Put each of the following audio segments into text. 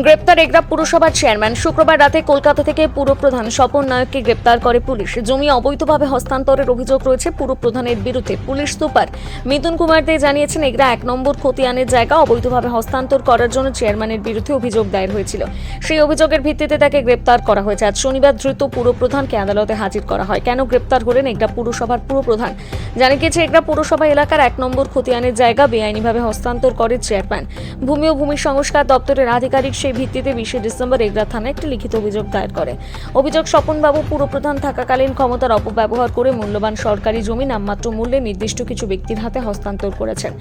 গ্রেপ্তার এগরা পুরসভার চেয়ারম্যান শুক্রবার রাতে কলকাতা থেকে পুরপ্রধান স্বপন নায়ককে গ্রেপ্তার করে পুলিশ। জমি অবৈধভাবে হস্তান্তরের অভিযোগ রয়েছে পুরপ্রধানের বিরুদ্ধে পুলিশ সুপার। মিথুন কুমার দে জানিয়েছেন, এগরা এক নম্বর খতিয়ানের জায়গা অবৈধভাবে হস্তান্তর করার জন্য চেয়ারম্যানের বিরুদ্ধে অভিযোগ দায়ের হয়েছিল। সেই অভিযোগের ভিত্তিতে তাকে গ্রেপ্তার করা হয়েছে। আজ শনিবার ধৃত পুরপ্রধানকে আদালতে হাজির করা হয়। কেন গ্রেপ্তার হলেন এগরা পুরসভার পুরপ্রধান জানা গিয়েছে এগরা পুরসভা এলাকার এক নম্বর খতিয়ানের জায়গা বেআইনিভাবে হস্তান্তর করে চেয়ারম্যান। ভূমি ও ভূমি সংস্কার দপ্তরের আধিকারিক সেই ভিত্তিতে বিশে ডিসেম্বর এগরা থানায় একটি লিখিত অভিযোগ দায়ের করে। অভিযোগ, স্বপনবাবু পুরপ্রধান থাকাকালীন ক্ষমতার অপব্যবহার করে মূল্যবান সরকারি জমি নামমাত্র মূল্যে নির্দিষ্ট কিছু ব্যক্তির হাতে হস্তান্তর করেছেন।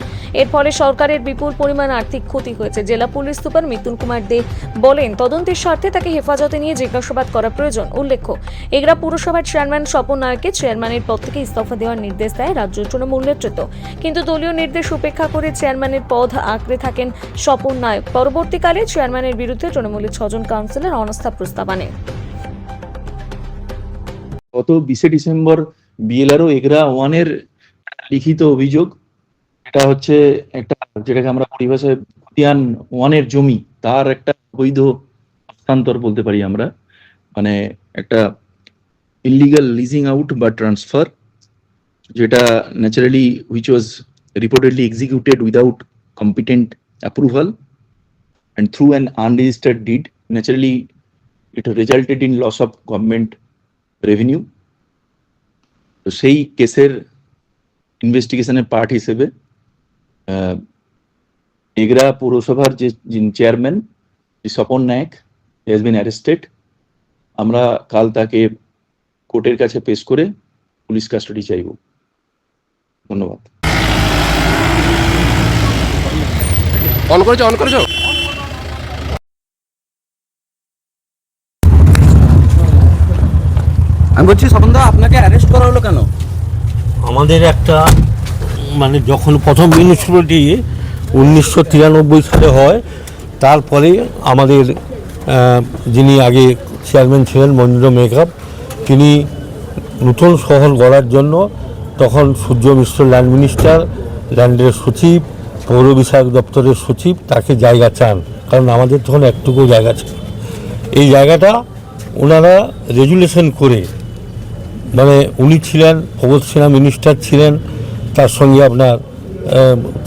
এর ফলে সরকারের বিপুল পরিমাণ আর্থিক ক্ষতি হয়েছে। জেলা পুলিশ সুপার মিথুন কুমার দে বলেন, তদন্তের স্বার্থে তাকে হেফাজতে নিয়ে জিজ্ঞাসাবাদ করা প্রয়োজন, উল্লেখ্য এগরা পুরসভার চেয়ারম্যান স্বপন নায়ককে চেয়ারম্যানের পদ থেকে ইস্তফা দেওয়ার নির্দেশ দেয় রাজ্য তৃণমূল নেতৃত্ব। কিন্তু দলীয় নির্দেশ উপেক্ষা করে চেয়ারম্যানের পদ আঁকড়ে থাকেন স্বপন নায়ক। পরবর্তীকালে চেয়ারম্যানের বিরুদ্ধে তৃণমূলের ছজন কাউন্সিলর অনাস্থা প্রস্তাব আনে গত বিশে ডিসেম্বর বিএলআরও এগরা ওয়ানের লিখিত অভিযোগ, এটা হচ্ছে একটা যেটাকে আমরা পরিভাষায় খতিয়ান ওয়ানের জমি, তার একটা বৈধ হস্তান্তর বলতে পারি আমরা। মানে একটা ইলিগাল লিজিং আউট বা ট্রান্সফার যেটা naturally which was reportedly executed without competent approval and through an unregistered deed, naturally it resulted in loss of government revenue. তো সেই কেসের ইনভেস্টিগেশনের পার্ট হিসেবে এগরা পৌরসভার যে, যিনি chairman Swapan Nayak has been arrested আমরা কাল তাকে কোর্টের কাছে পেশ করে পুলিশ কাস্টাডি চাইব। ধন্যবাদ। অন করেছ অন করেছ? আমি বলছি স্বপনদা আপনাকে অ্যারেস্ট করা হলো কেন? আমাদের একটা মানে যখন প্রথম মিউনিসিপ্যালিটি উনিশশো তিরানব্বই সালে হয় তারপরে আমাদের যিনি আগে চেয়ারম্যান ছিলেন মঞ্জুর মেকআপ তিনি নতুন শহর গড়ার জন্য তখন সূর্য মিশ্র ল্যান্ড মিনিস্টার ল্যান্ডের সচিব, পৌর বিষয়ক দপ্তরের সচিব তাকে জায়গা চান। কারণ আমাদের তখন একটুকু জায়গা ছিল। এই জায়গাটা ওনারা রেজুলেশন করে মানে উনি ছিলেন, প্রবোধ সিনহা মিনিস্টার ছিলেন, তার সঙ্গে আপনার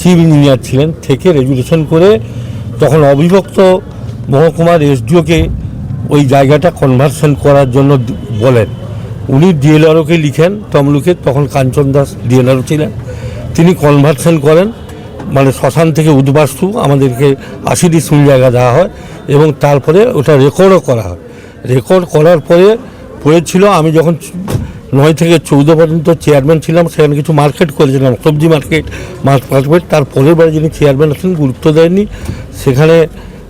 চিফ ইঞ্জিনিয়ার ছিলেন, থেকে রেজুলেশন করে তখন অবিভক্ত মহকুমার এসডিওকে ওই জায়গাটা কনভার্সন করার জন্য বলেন। উনি ডিএলআরওকে লিখেন তমলুকে তখন কাঞ্চন দাস ডিএলআরও ছিলেন। তিনি কনভার্সন করেন মানে শ্মশান থেকে উদ্বাস্তু আমাদেরকে আশি ডিসমিল জায়গা দেওয়া হয় এবং তারপরে ওটা রেকর্ডও করা হয়। রেকর্ড করার পরে পড়েছিল, আমি যখন নয় থেকে চৌদ্দ পর্যন্ত চেয়ারম্যান ছিলাম, সেখানে কিছু মার্কেট করেছিলাম, সবজি মার্কেট, মাছ মার্কেট। তার পরের বারে যিনি চেয়ারম্যান আছেন, গুরুত্ব দেননি। সেখানে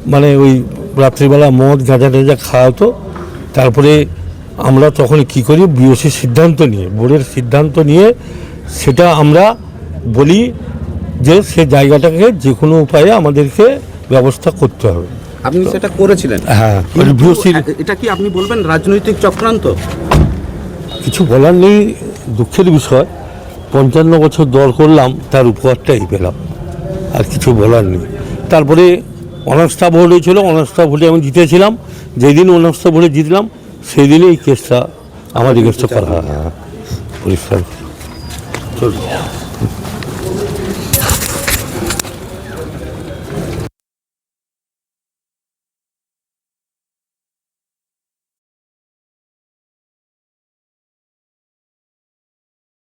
মানে ওই রাত্রিবেলা মদ গাঁজা টাজা খাওয়া হতো। তারপরে আমরা তখন কি করি? বিওসির সিদ্ধান্ত নিয়ে বোর্ডের সিদ্ধান্ত নিয়ে সেটা আমরা বলি যে সে জায়গাটাকে যে কোনো উপায়ে আমাদেরকে ব্যবস্থা করতে হবে। আপনি সেটা করেছিলেন। হ্যাঁ এটা কি আপনি বলবেন রাজনৈতিক চক্রান্ত? কিছু বলার নেই দুঃখের বিষয়। পঞ্চান্ন বছর দল করলাম তার উপহারটাই পেলাম। আর কিছু বলার নেই। তারপরে অনাস্থা ভোট হয়েছিল অনাস্থা ভোটে আমি জিতেছিলাম। যেদিন অনাস্থা ভোটে জিতলাম সেই দিনে এই কেসটা আমাদের এগেস্টে করা হয়। পরিষ্কার।